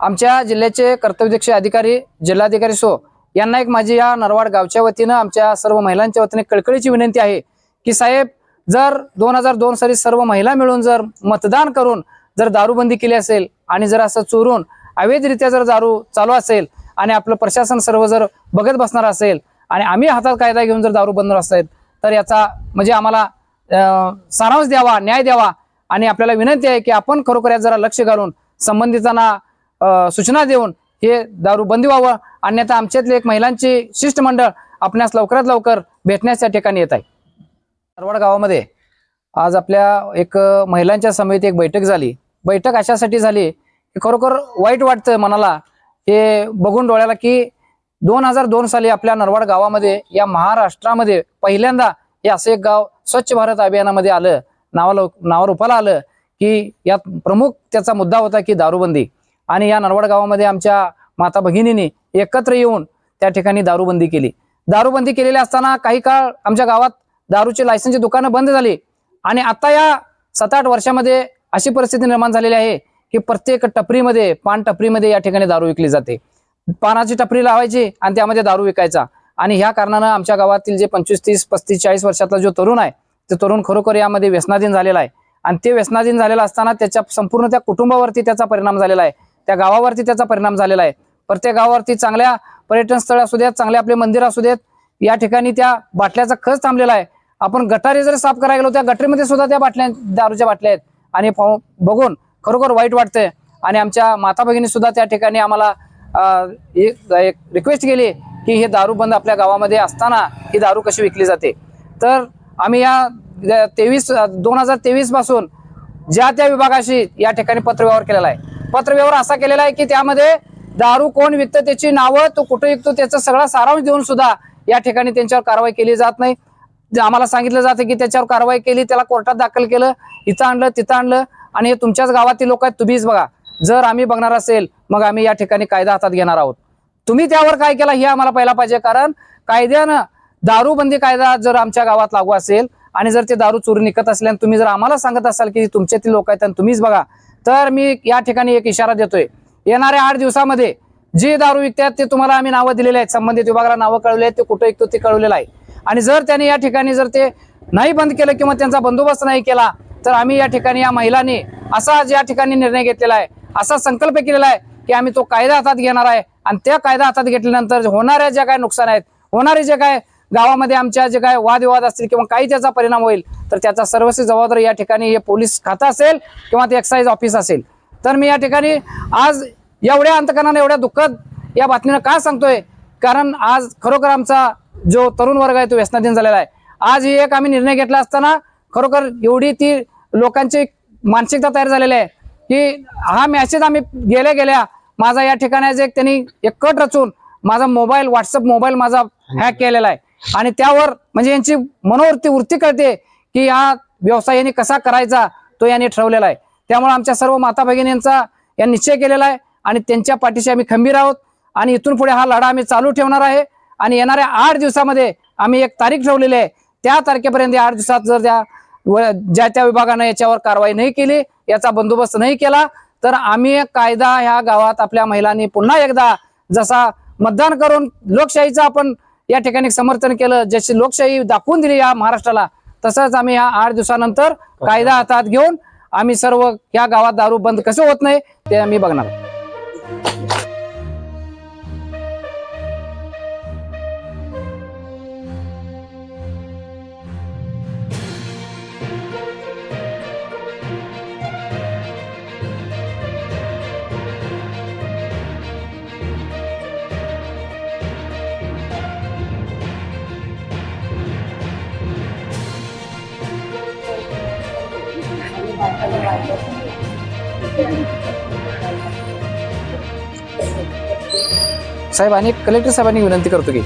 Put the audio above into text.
आमच्या जिल्ह्याचे कर्तव्यदक्ष अधिकारी जिल्हाधिकारी सो यांना एक माझी या नरवाड गावच्या वतीनं आमच्या सर्व महिलांच्या वतीने कळकळीची विनंती आहे की साहेब जर दोन हजार दोन साली सर्व महिला मिळून जर मतदान करून जर दारूबंदी केली असेल आणि जर असं चोरून अवैधरित्या जर दारू चालू असेल आणि आपलं प्रशासन सर्व जर बघत बसणार असेल आणि आम्ही हातात कायदा घेऊन जर दारू बंद असेल तर याचा म्हणजे आम्हाला सारांश द्यावा न्याय द्यावा आणि आपल्याला विनंती आहे की आपण खरोखर यात जरा लक्ष घालून संबंधितांना सूचना देऊन हे दारू बंदी व्हावं. अन्यथा आमच्यातले एक महिलांची शिष्टमंडळ आपणास लवकरात लवकर भेटण्यास त्या ठिकाणी येत आहे. सरवाड गावामध्ये आज आपल्या एक महिलांच्या समिती एक बैठक झाली. बैठक अशासाठी झाली की खरोखर वाईट वाटतं मनाला हे बघून डोळ्याला की दोन हजार दोन साली आपल्या नरवाड गावामध्ये या महाराष्ट्रामध्ये पहिल्यांदा हे असं एक गाव स्वच्छ भारत अभियानामध्ये आलं. नावाला नावारूपाला आलं की यात प्रमुख त्याचा मुद्दा होता की दारूबंदी. आणि या नरवड गावामध्ये आमच्या माता भगिनींनी एकत्र येऊन त्या ठिकाणी दारूबंदी केली. दारूबंदी केलेली असताना काही काळ आमच्या गावात दारूची लायसनची दुकानं बंद झाली आणि आता या सात आठ वर्षामध्ये अशी परिस्थिती निर्माण झालेली आहे की प्रत्येक टपरीमध्ये पान टपरीमध्ये या ठिकाणी दारू विकली जाते. पानाची टपरी लावायची आणि त्यामध्ये दारू विकायचा. आणि ह्या कारणानं आमच्या गावातील जे पंचवीस तीस पस्तीस चाळीस वर्षातला जो तरुण आहे ते तरुण खरोखर यामध्ये व्यसनाधीन झालेला आहे. आणि ते व्यसनाधीन झालेला असताना त्याच्या संपूर्ण त्या कुटुंबावरती त्याचा परिणाम झालेला आहे. त्या गावावरती त्याचा परिणाम झालेला आहे. प्रत्येक गावावरती चांगल्या पर्यटन स्थळ असू देत चांगले आपले मंदिर असू देत या ठिकाणी त्या बाटल्याचा खच थांबलेला आहे. आपण गटारी जर साफ करायला गेलो त्या गटरीमध्ये सुद्धा त्या बाटल्या दारूच्या बाटल्या आहेत. आणि बघून खरोखर वाईट वाटतंय. आणि आमच्या माता भगिनी सुद्धा त्या ठिकाणी आम्हाला एक एक रिक्वेस्ट केली की हे दारू बंद आपल्या गावामध्ये असताना ही दारू कशी विकली जाते. तर आम्ही या तेवीस दोन हजार तेवीसपासून ज्या त्या विभागाशी या ठिकाणी पत्रव्यवहार केलेला आहे. पत्रव्यवहार असा केलेला आहे की त्यामध्ये दारू कोण विकतं त्याची नावं तो कुठे विकतो त्याचा सगळा सारांश देऊन सुद्धा या ठिकाणी त्यांच्यावर कारवाई केली जात नाही. जे आम्हाला सांगितलं जातं की त्याच्यावर कारवाई केली त्याला कोर्टात दाखल केलं इथं आणलं तिथं आणलं आणि हे तुमच्याच गावातील लोक आहेत तुम्हीच बघा. जर आम्ही बघणार असेल मग आम्ही या ठिकाणी कायदा हातात घेणार आहोत. तुम्ही त्यावर काय केला हे आम्हाला पाहिला पाहिजे कारण कायद्यानं दारूबंदी कायदा जर आमच्या गावात लागू असेल आणि जर ते दारू चोरी निघत असल्याने तुम्ही जर आम्हाला सांगत असाल की तुमच्यातील लोक आहेत आणि तुम्हीच बघा तर मी या ठिकाणी एक इशारा देतोय. येणाऱ्या आठ दिवसामध्ये जे दारू विकतात ते तुम्हाला आम्ही नावं दिलेले आहेत. संबंधित विभागाला नावं कळवली आहेत ते कुठं विकतो ते कळवलेलं आहे. आणि जर त्यांनी या ठिकाणी जर ते नाही बंद केलं किंवा त्यांचा बंदोबस्त नाही केला तर आम्ही या ठिकाणी या महिलांनी असा या ठिकाणी निर्णय घेतलेला आहे असा संकल्प केलेला आहे की आम्ही तो कायदा हातात घेणार आहे. आणि त्या कायदा हातात घेतल्यानंतर होणाऱ्या ज्या काय नुकसान आहेत होणारे जे काय गावामध्ये आमच्या जे काय वादविवाद असतील किंवा काही त्याचा परिणाम होईल तर त्याचा सर्वस्वी जबाबदारी या ठिकाणी हे पोलीस खातं असेल किंवा ते एक्साईज ऑफिस असेल. तर मी या ठिकाणी आज एवढ्या अंतकरणाने एवढ्या दुःखद या बातमीनं का सांगतोय? कारण आज खरोखर आमचा जो तरुण वर्ग आहे तो व्यसनाधीन झालेला आहे. आज ही एक आम्ही निर्णय घेतला असताना खरोखर एवढी ती लोकांची मानसिकता तयार झालेली आहे की हा मेसेज आम्ही गेल्या गेल्या माझा या ठिकाणाचा एक त्यांनी एक कट रचून माझा मोबाईल व्हॉट्सअप मोबाईल माझा हॅक केलेला आहे. आणि त्यावर म्हणजे यांची मनोवृत्ती वृत्ती कळते की हा व्यवसाय यांनी कसा करायचा तो यांनी ठरवलेला आहे. त्यामुळे आमच्या सर्व माता भगिनींचा या निश्चय केलेला आहे आणि त्यांच्या पाठीशी आम्ही खंबीर आहोत आणि इथून पुढे हा लढा आम्ही चालू ठेवणार आहे. आणि येणाऱ्या आठ दिवसामध्ये आम्ही एक तारीख ठेवलेली आहे. त्या तारखेपर्यंत आठ दिवसात जर त्या व- ज्या त्या विभागानं याच्यावर कारवाई नाही केली याचा बंदोबस्त नाही केला तर आम्ही कायदा ह्या गावात आपल्या महिलांनी पुन्हा एकदा जसा मतदान करून लोकशाहीचा आपण या ठिकाणी समर्थन केलं जशी लोकशाही दाखवून दिली या महाराष्ट्राला तसंच आम्ही या आठ दिवसानंतर कायदा हातात घेऊन आम्ही सर्व या गावात दारू बंद कसं होत नाही ते आम्ही बघणार. साहेब आणि कलेक्टर साहेबांनी विनंती करतो की